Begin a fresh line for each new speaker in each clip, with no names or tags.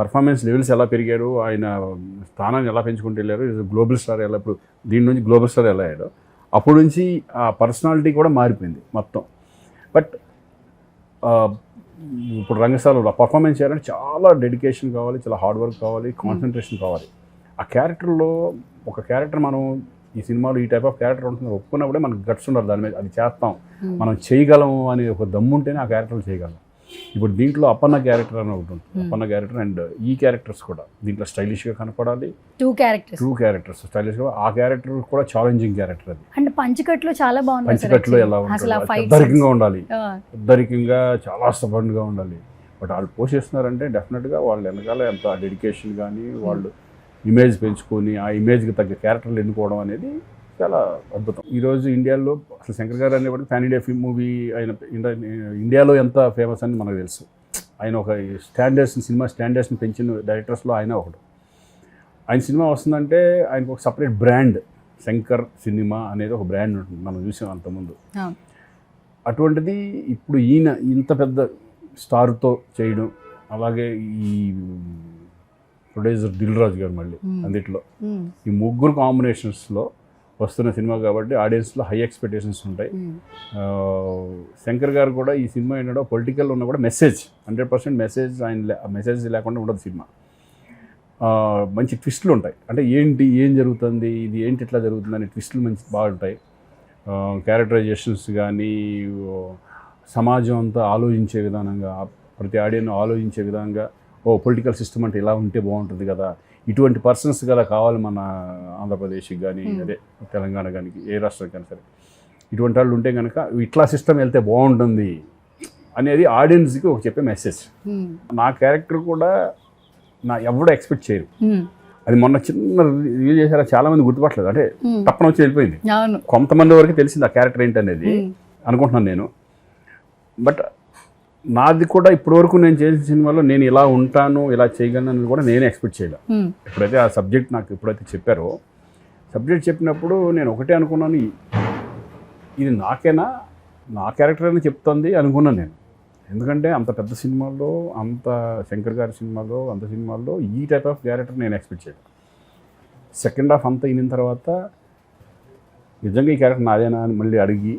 Performance levels ఎలా పెరిగారు ఆయన స్థానాన్ని ఎలా పెంచుకుంటూ వెళ్ళారు గ్లోబల్ స్టార్ ఎలా ఇప్పుడు దీని నుంచి గ్లోబల్ స్టార్ ఎలా అయ్యాడు అప్పటి నుంచి ఆ పర్సనాలిటీ కూడా మారిపోయింది మొత్తం. బట్ ఇప్పుడు రంగస్థలంలో పర్ఫార్మెన్స్ చేయాలంటే చాలా డెడికేషన్ కావాలి చాలా హార్డ్ వర్క్ కావాలి కాన్సన్ట్రేషన్ కావాలి. ఆ క్యారెక్టర్లో ఒక క్యారెక్టర్ మనం ఈ సినిమాలో ఈ టైప్ ఆఫ్ క్యారెక్టర్ ఉంటుంది ఒప్పుకున్నప్పుడే మనకు గట్స్ ఉండాలి దాని మీద అది చేస్తాం. మనం చేయగలం అనే ఒక దమ్ము ఉంటేనే ఆ క్యారెక్టర్లు చేయగలం. ఇప్పుడు దీంట్లో అప్పన్న క్యారెక్టర్ అని ఒకటి ఉంటుంది. అప్పన్న క్యారెక్టర్ అండ్ ఈ క్యారెక్టర్స్ కూడా దీంట్లో స్టైలిష్గా కనపడాలి.
టూ క్యారెక్టర్స్
ట్రూ క్యారెక్టర్స్ స్టైలిష్గా ఆ క్యారెక్టర్ కూడా ఛాలెంజింగ్ క్యారెక్టర్ అది.
అండ్ పంచకట్లో చాలా బాగుంది
పంచకట్లో. ఎలా ఉంటుంది
ఫైట్
పెద్దరికంగా ఉండాలి. పెద్దరికంగా చాలా స్టబన్గా ఉండాలి. బట్ వాళ్ళు పోషిస్తున్నారంటే డెఫినెట్గా వాళ్ళు వెనకాల ఎంత డెడికేషన్ కానీ వాళ్ళు ఇమేజ్ పెంచుకొని ఆ ఇమేజ్కి తగ్గ క్యారెక్టర్లు ఎన్నుకోవడం అనేది చాలా అద్భుతం ఈరోజు ఇండియాలో అసలు శంకర్ గారు అనేవాడు ఫ్యాన్ ఇండియా ఫిల్మ్ మూవీ ఆయన ఇండియా- ఇండియాలో ఎంత ఫేమస్ అని మనకు తెలుసు ఆయన ఒక స్టాండర్డ్స్ సినిమా స్టాండర్డ్స్ని పెంచిన డైరెక్టర్స్లో ఆయన ఒకడు ఆయన సినిమా వస్తుందంటే ఆయనకు ఒక సపరేట్ బ్రాండ్ శంకర్ సినిమా అనేది ఒక బ్రాండ్ ఉంటుంది మనం చూసాం అంతకుముందు
అవును.
అటువంటిది ఇప్పుడు ఈయన ఇంత పెద్ద స్టార్తో చేయడం అలాగే ఈ ప్రొడ్యూసర్ దిల్ రాజు గారు మళ్ళీ. అందుట్లో
Hmm.
ఈ ముగ్గురు కాంబినేషన్స్లో వస్తున్న సినిమా కాబట్టి ఆడియన్స్లో హై ఎక్స్పెక్టేషన్స్ ఉంటాయి. శంకర్ గారు కూడా ఈ సినిమా ఏంటంటే పొలిటికల్ ఉన్న కూడా మెసేజ్ హండ్రెడ్ పర్సెంట్ మెసేజ్ ఆయన మెసేజ్ లేకుండా ఉండదు సినిమా. మంచి ట్విస్టులు ఉంటాయి. అంటే ఏంటి ఏం జరుగుతుంది ఇది ఏంటి ఇట్లా జరుగుతుంది అనే ట్విస్టులు మంచి బాగుంటాయి క్యారెక్టరైజేషన్స్ కానీ సమాజం అంతా ఆలోచించే విధానంగా ప్రతి ఆడియన్ ఆలోచించే విధంగా ఓ పొలిటికల్ సిస్టమ్ అంటే ఇలా ఉంటే బాగుంటుంది కదా ఇటువంటి పర్సన్స్ కదా కావాలి మన ఆంధ్రప్రదేశ్కి కానీ. అదే తెలంగాణ కానీ ఏ రాష్ట్రానికి కానీ సరే ఇటువంటి వాళ్ళు ఉంటే కనుక ఇట్లా సిస్టమ్ వెళ్తే బాగుంటుంది అనేది ఆడియన్స్కి ఒక చెప్పే మెసేజ్. నా క్యారెక్టర్ కూడా నా ఎవడో ఎక్స్పెక్ట్ చేయరు. అది మొన్న చిన్న రివ్యూ చేశారా చాలా మంది గుర్తుపట్టలేదు అంటే. తప్పన వచ్చి వెళ్ళిపోయింది కొంతమంది వరకు తెలిసింది ఆ క్యారెక్టర్ ఏంటనేది. అనుకుంటున్నాను నేను బట్ నాది కూడా ఇప్పటివరకు నేను చేసిన సినిమాలో నేను ఇలా ఉంటాను ఇలా చేయగలను కూడా నేనే ఎక్స్పెక్ట్ చేయలేదు. ఎప్పుడైతే ఆ సబ్జెక్ట్ నాకు ఎప్పుడైతే చెప్పారో సబ్జెక్ట్ చెప్పినప్పుడు నేను ఒకటే అనుకున్నాను "ఈ- ఇది నాకేనా నా క్యారెక్టర్ అని చెప్తుంది అనుకున్నాను నేను ఎందుకంటే అంత పెద్ద సినిమాల్లో అంత శంకర్ గారి సినిమాలో అంత సినిమాల్లో ఈ టైప్ ఆఫ్ క్యారెక్టర్ నేను ఎక్స్పెక్ట్ చేయను సెకండ్ హాఫ్ అంతా అయిన తర్వాత నిజంగా ఈ క్యారెక్టర్ నాదేనా అని మళ్ళీ అడిగి.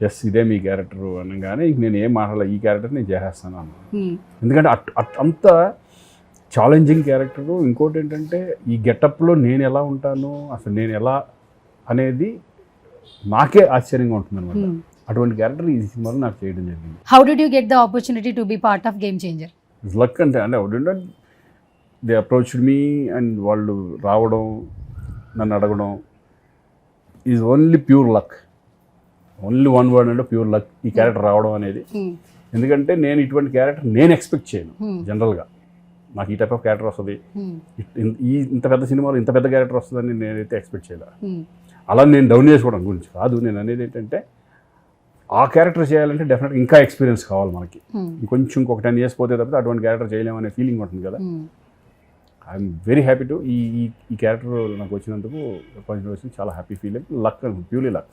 ఎస్ ఇదే మీ క్యారెక్టర్ అనగానే ఇంక నేను ఏం మాట్లాడాలి ఈ క్యారెక్టర్ నేను చేసేస్తాను అన్నాను
Hmm.
ఎందుకంటే అట్ అట్ అంత ఛాలెంజింగ్ క్యారెక్టరు ఇంకోటి ఏంటంటే ఈ గెటప్లో నేను ఎలా ఉంటాను అసలు నేను ఎలా అనేది నాకే ఆశ్చర్యంగా ఉంటుంది అనమాట
Hmm.
అటువంటి క్యారెక్టర్ ఈ సినిమాలో నాకు చేయడం జరిగింది
How did you get the opportunity to be part of Game Changer?
Luck అంటే అంటే ఏంటంటే దే అప్రోచ్డ్ మీ అండ్ వాళ్ళు రావడం నన్ను అడగడం is only pure luck only one word అంటే ప్యూర్ లక్ ఈ క్యారెక్టర్ రావడం అనేది
Hmm.
ఎందుకంటే నేను ఇటువంటి క్యారెక్టర్ నేను ఎక్స్పెక్ట్ చేయను
Hmm.
జనరల్గా నాకు ఈ టైప్ ఆఫ్ క్యారెక్టర్ వస్తుంది
Hmm.
ఈ ఇంత పెద్ద సినిమాలో ఇంత పెద్ద క్యారెక్టర్ వస్తుందని నేనైతే ఎక్స్పెక్ట్
Hmm.
అలా నేను డౌన్ చేసుకోవడం గురించి కాదు నేను అనేది ఏంటంటే ఆ క్యారెక్టర్ చేయాలంటే డెఫినెట్గా ఇంకా ఎక్స్పీరియన్స్ కావాలి మనకి
Hmm.
ఇంకొంచెం ఇంకొక టెన్ ఇయర్స్ పోతే తప్పితే అటువంటి క్యారెక్టర్ చేయలేమనే ఫీలింగ్ ఉంటుంది కదా
Hmm.
I'm very happy to ఈ ఈ క్యారెక్టర్ నాకు వచ్చినందుకు వచ్చిన చాలా happy feeling luck purely luck